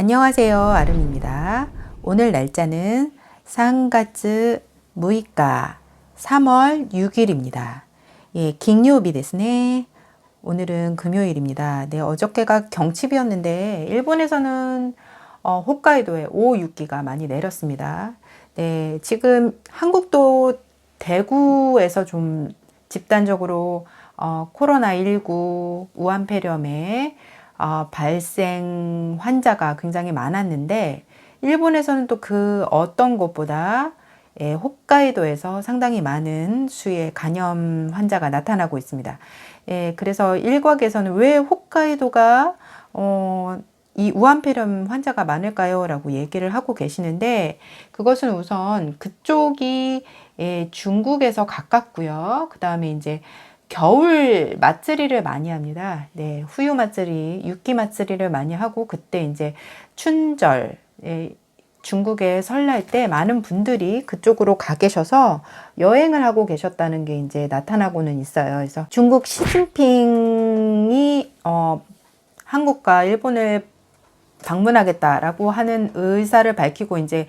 안녕하세요. 아름입니다. 오늘 날짜는 상가츠 무이카 3월 6일입니다. 예, 긴요비 데스네. 오늘은 금요일입니다. 네, 어저께가 경칩이었는데 일본에서는 어, 홋카이도에 5, 6기가 많이 내렸습니다. 네, 지금 한국도 대구에서 좀 집단적으로 어, 코로나19 우한폐렴에 어, 발생 환자가 굉장히 많았는데 일본에서는 또 그 어떤 곳보다 예, 홋카이도에서 상당히 많은 수의 간염 환자가 나타나고 있습니다. 예, 그래서 일각에서는 왜 홋카이도가 어, 이 우한폐렴 환자가 많을까요? 라고 얘기를 하고 계시는데 그것은 우선 그쪽이 예, 중국에서 가깝고요. 그 다음에 이제 겨울 맛쓰리를 많이 합니다. 네, 후유 맛쓰리, 육기 맛쓰리를 많이 하고 그때 이제 춘절, 예, 중국에 설날 때 많은 분들이 그쪽으로 가 계셔서 여행을 하고 계셨다는 게 이제 나타나고는 있어요. 그래서 중국 시진핑이 어, 한국과 일본을 방문하겠다라고 하는 의사를 밝히고 이제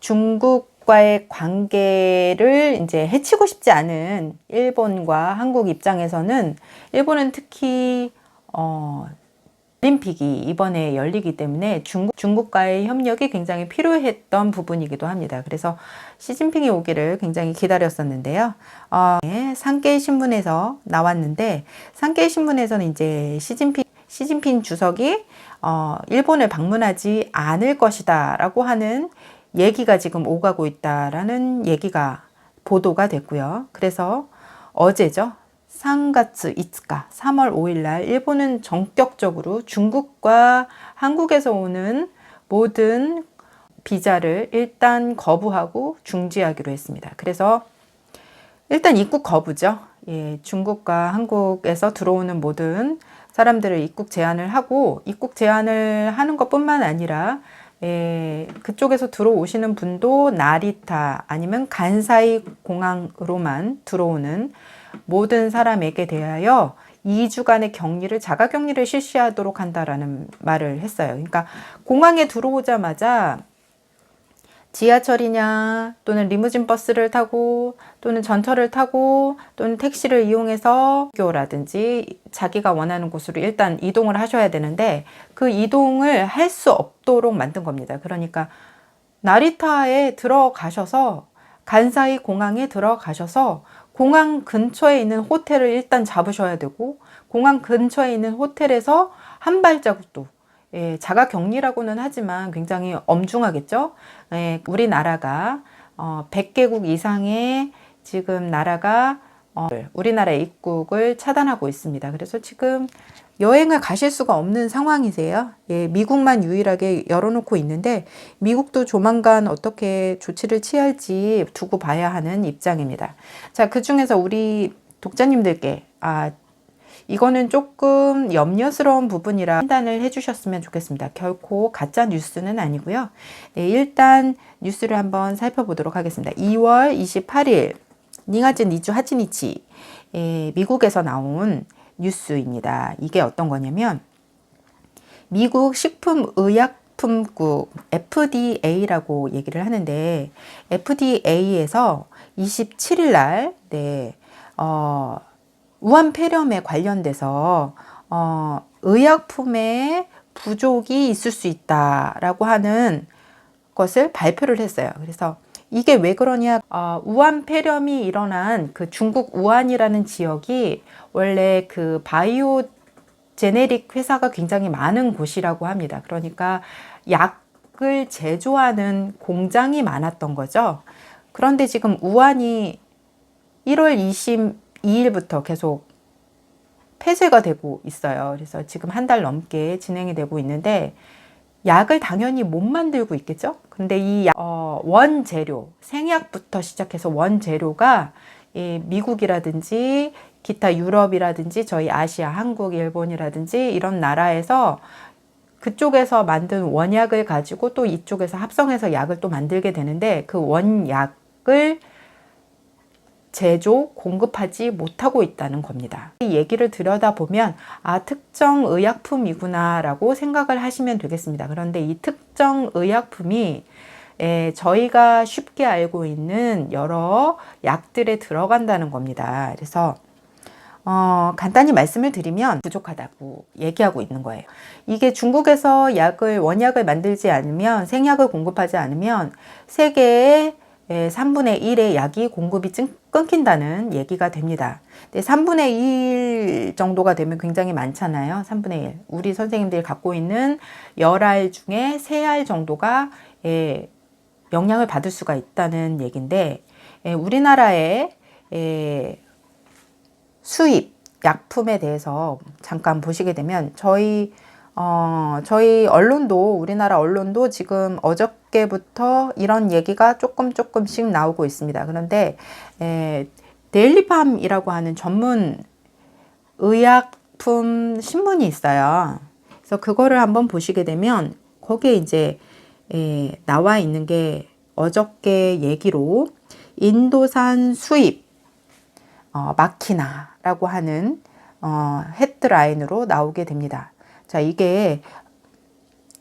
중국 과의 관계를 이제 해치고 싶지 않은 일본과 한국 입장에서는 일본은 특히 어, 올림픽이 이번에 열리기 때문에 중국, 중국과의 협력이 굉장히 필요했던 부분이기도 합니다. 그래서 시진핑이 오기를 굉장히 기다렸었는데요. 어, 네, 상케이 신문에서 나왔는데 상케이 신문에서는 이제 시진핑 시진핑 주석이 어, 일본을 방문하지 않을 것이다라고 하는 얘기가 지금 오가고 있다라는 얘기가 보도가 됐고요. 그래서 어제죠. 상가츠 이츠카 3월 5일 날 일본은 전격적으로 중국과 한국에서 오는 모든 비자를 일단 거부하고 중지하기로 했습니다. 그래서 일단 입국 거부죠. 예, 중국과 한국에서 들어오는 모든 사람들을 입국 제한을 하고 입국 제한을 하는 것뿐만 아니라 예, 그쪽에서 들어오시는 분도 나리타 아니면 간사이 공항으로만 들어오는 모든 사람에게 대하여 2주간의 격리를 자가 격리를 실시하도록 한다라는 말을 했어요. 그러니까 공항에 들어오자마자 지하철이냐 또는 리무진 버스를 타고 또는 전철을 타고 또는 택시를 이용해서 학교라든지 자기가 원하는 곳으로 일단 이동을 하셔야 되는데 그 이동을 할 수 없도록 만든 겁니다. 그러니까 나리타에 들어가셔서 간사이 공항에 들어가셔서 공항 근처에 있는 호텔을 일단 잡으셔야 되고 공항 근처에 있는 호텔에서 한 발자국도 예, 자가 격리라고는 하지만 굉장히 엄중하겠죠. 예, 우리나라가 어, 100개국 이상의 지금 나라가 어, 우리나라의 입국을 차단하고 있습니다. 그래서 지금 여행을 가실 수가 없는 상황이세요. 예, 미국만 유일하게 열어놓고 있는데 미국도 조만간 어떻게 조치를 취할지 두고 봐야 하는 입장입니다. 자, 그 중에서 우리 독자님들께 아 이거는 조금 염려스러운 부분이라 판단을 해주셨으면 좋겠습니다. 결코 가짜 뉴스는 아니고요. 네, 일단 뉴스를 한번 살펴보도록 하겠습니다. 2월 28일 닝하진 니주 하치니치 예, 미국에서 나온 뉴스입니다. 이게 어떤 거냐면 미국 식품의약품국 FDA라고 얘기를 하는데 FDA에서 27일 날 네, 어, 우한 폐렴에 관련돼서 어, 의약품에 부족이 있을 수 있다라고 하는 것을 발표를 했어요. 그래서 이게 왜 그러냐? 어, 우한 폐렴이 일어난 그 중국 우한이라는 지역이 원래 그 바이오 제네릭 회사가 굉장히 많은 곳이라고 합니다. 그러니까 약을 제조하는 공장이 많았던 거죠. 그런데 지금 우한이 1월 20 2일부터 계속 폐쇄가 되고 있어요. 그래서 지금 한 달 넘게 진행이 되고 있는데 약을 당연히 못 만들고 있겠죠. 근데 이 어, 원재료, 생약부터 시작해서 원재료가 이 미국이라든지 기타 유럽이라든지 저희 아시아, 한국, 일본이라든지 이런 나라에서 그쪽에서 만든 원약을 가지고 또 이쪽에서 합성해서 약을 또 만들게 되는데 그 원약을 제조, 공급하지 못하고 있다는 겁니다. 이 얘기를 들여다보면 아, 특정 의약품이구나 라고 생각을 하시면 되겠습니다. 그런데 이 특정 의약품이 에, 저희가 쉽게 알고 있는 여러 약들에 들어간다는 겁니다. 그래서 어, 간단히 말씀을 드리면 부족하다고 얘기하고 있는 거예요. 이게 중국에서 약을, 원약을 만들지 않으면, 생약을 공급하지 않으면 세계의 3분의 1의 약이 공급이 찡- 끊긴다는 얘기가 됩니다. 근데 3분의 1 정도가 되면 굉장히 많잖아요. 3분의 1. 우리 선생님들이 갖고 있는 열알 중에 세알 정도가 예, 영향을 받을 수가 있다는 얘기인데, 예, 우리나라의 예, 수입 약품에 대해서 잠깐 보시게 되면 저희 어, 저희 언론도 우리나라 언론도 지금 어저께부터 이런 얘기가 조금 조금씩 나오고 있습니다. 그런데 에, 데일리팜이라고 하는 전문 의약품 신문이 있어요. 그래서 그거를 한번 보시게 되면 거기에 이제 에, 나와 있는 게 어저께 얘기로 인도산 수입 어, 마키나라고 하는 어, 헤드라인으로 나오게 됩니다. 자, 이게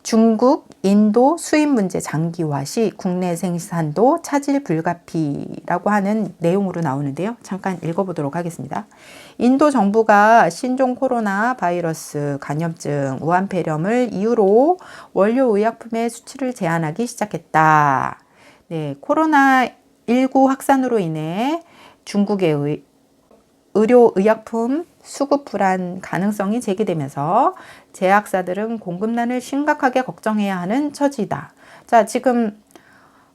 중국, 인도 수입 문제 장기화 시 국내 생산도 차질 불가피라고 하는 내용으로 나오는데요. 잠깐 읽어보도록 하겠습니다. 인도 정부가 신종 코로나 바이러스 감염증 우한 폐렴을 이유로 원료 의약품의 수출을 제한하기 시작했다. 네, 코로나 19 확산으로 인해 중국의 의, 의료 의약품 수급 불안 가능성이 제기되면서 제약사들은 공급난을 심각하게 걱정해야 하는 처지다. 자, 지금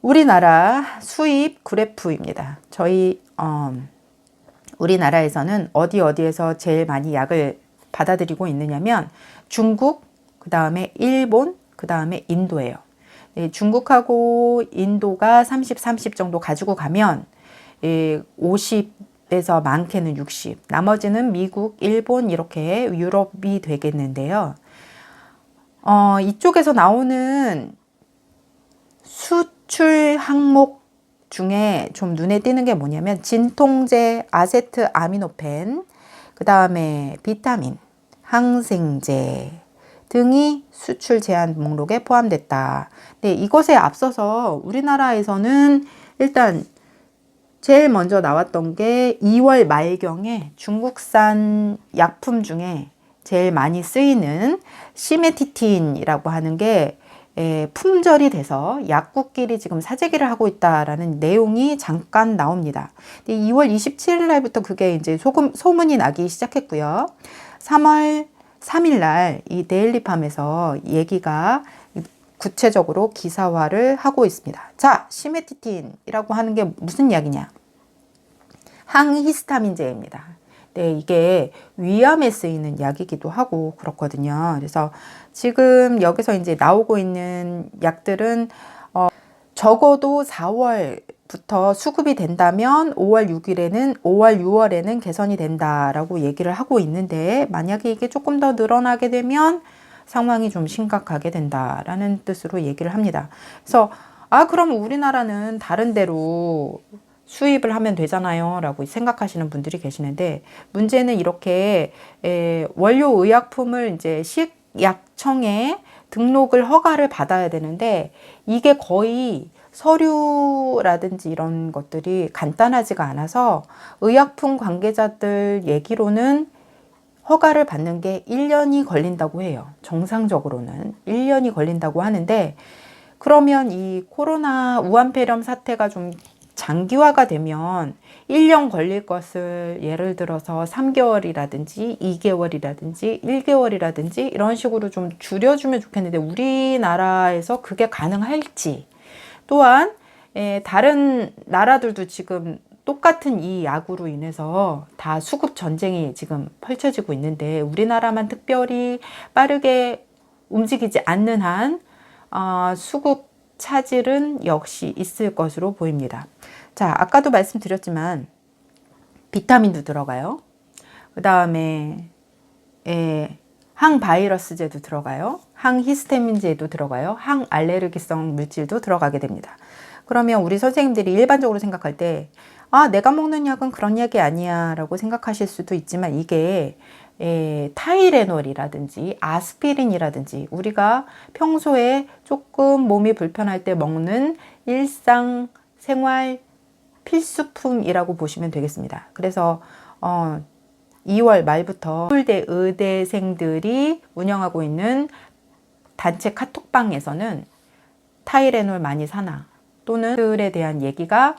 우리나라 수입 그래프입니다. 저희 어, 우리나라에서는 어디 어디에서 제일 많이 약을 받아들이고 있느냐면 중국, 그 다음에 일본, 그 다음에 인도예요. 네, 중국하고 인도가 30, 30 정도 가지고 가면 예, 50 에서 많게는 60. 나머지는 미국, 일본 이렇게 유럽이 되겠는데요. 어, 이쪽에서 나오는 수출 항목 중에 좀 눈에 띄는 게 뭐냐면 진통제, 아세트 아미노펜, 그 다음에 비타민, 항생제 등이 수출 제한 목록에 포함됐다. 네, 이것에 앞서서 우리나라에서는 일단 제일 먼저 나왔던 게 2월 말경에 중국산 약품 중에 제일 많이 쓰이는 시메티틴이라고 하는 게 에, 품절이 돼서 약국끼리 지금 사재기를 하고 있다라는 내용이 잠깐 나옵니다. 근데 2월 27일 날부터 그게 이제 소금, 소문이 나기 시작했고요. 3월 3일 날 이 데일리팜에서 얘기가 구체적으로 기사화를 하고 있습니다. 자, 시메티틴이라고 하는 게 무슨 약이냐? 항히스타민제입니다. 네, 이게 위암에 쓰이는 약이기도 하고 그렇거든요. 그래서 지금 여기서 이제 나오고 있는 약들은 어, 적어도 4월부터 수급이 된다면 5월 6일에는 5월 6월에는 개선이 된다라고 얘기를 하고 있는데 만약에 이게 조금 더 늘어나게 되면 상황이 좀 심각하게 된다라는 뜻으로 얘기를 합니다. 그래서 아 그럼 우리나라는 다른 데로 수입을 하면 되잖아요. 라고 생각하시는 분들이 계시는데, 문제는 이렇게, 에, 원료 의약품을 이제 식약청에 등록을 허가를 받아야 되는데, 이게 거의 서류라든지 이런 것들이 간단하지가 않아서 의약품 관계자들 얘기로는 허가를 받는 게 1년이 걸린다고 해요. 정상적으로는 1년이 걸린다고 하는데, 그러면 이 코로나 우한폐렴 사태가 좀 장기화가 되면 1년 걸릴 것을 예를 들어서 3개월이라든지 2개월이라든지 1개월이라든지 이런 식으로 좀 줄여주면 좋겠는데 우리나라에서 그게 가능할지 또한 에, 다른 나라들도 지금 똑같은 이 약으로 인해서 다 수급 전쟁이 지금 펼쳐지고 있는데 우리나라만 특별히 빠르게 움직이지 않는 한 어, 수급 차질은 역시 있을 것으로 보입니다. 자, 아까도 말씀드렸지만 비타민도 들어가요. 그 다음에 예, 항바이러스제도 들어가요. 항히스타민제도 들어가요. 항알레르기성 물질도 들어가게 됩니다. 그러면 우리 선생님들이 일반적으로 생각할 때 아, 내가 먹는 약은 그런 약이 아니야 라고 생각하실 수도 있지만 이게 에, 타이레놀이라든지 아스피린이라든지 우리가 평소에 조금 몸이 불편할 때 먹는 일상 생활 필수품이라고 보시면 되겠습니다. 그래서 어, 2월 말부터 서울대 의대생들이 운영하고 있는 단체 카톡방에서는 타이레놀 많이 사나 또는 들에 대한 얘기가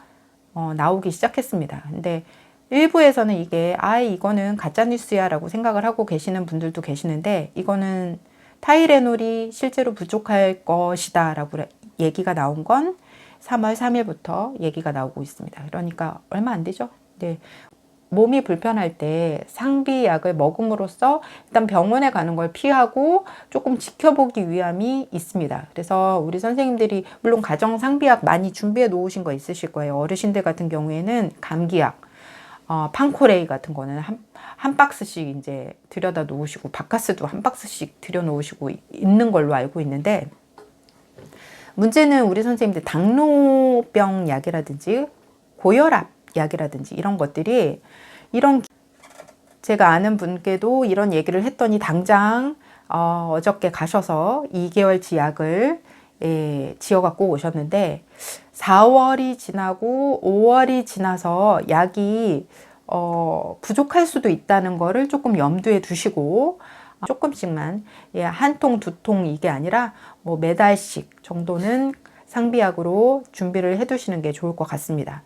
어, 나오기 시작했습니다. 근데 일부에서는 이게 아 이거는 가짜 뉴스야라고 생각을 하고 계시는 분들도 계시는데 이거는 타이레놀이 실제로 부족할 것이다라고 얘기가 나온 건 3월 3일부터 얘기가 나오고 있습니다. 그러니까 얼마 안 되죠? 네. 몸이 불편할 때 상비약을 먹음으로써 일단 병원에 가는 걸 피하고 조금 지켜보기 위함이 있습니다. 그래서 우리 선생님들이 물론 가정 상비약 많이 준비해 놓으신 거 있으실 거예요. 어르신들 같은 경우에는 감기약, 어, 판코레이 같은 거는 한, 한 박스씩 이제 들여다 놓으시고 바카스도 한 박스씩 들여 놓으시고 있는 걸로 알고 있는데 문제는 우리 선생님들 당뇨병 약이라든지 고혈압 약이라든지 이런 것들이 이런 제가 아는 분께도 이런 얘기를 했더니 당장 어, 어저께 가셔서 2개월치 약을 예, 지어 갖고 오셨는데 4월이 지나고 5월이 지나서 약이 어, 부족할 수도 있다는 거를 조금 염두에 두시고 조금씩만 예, 한 통, 두 통 이게 아니라 뭐 매달씩 정도는 상비약으로 준비를 해 두시는 게 좋을 것 같습니다.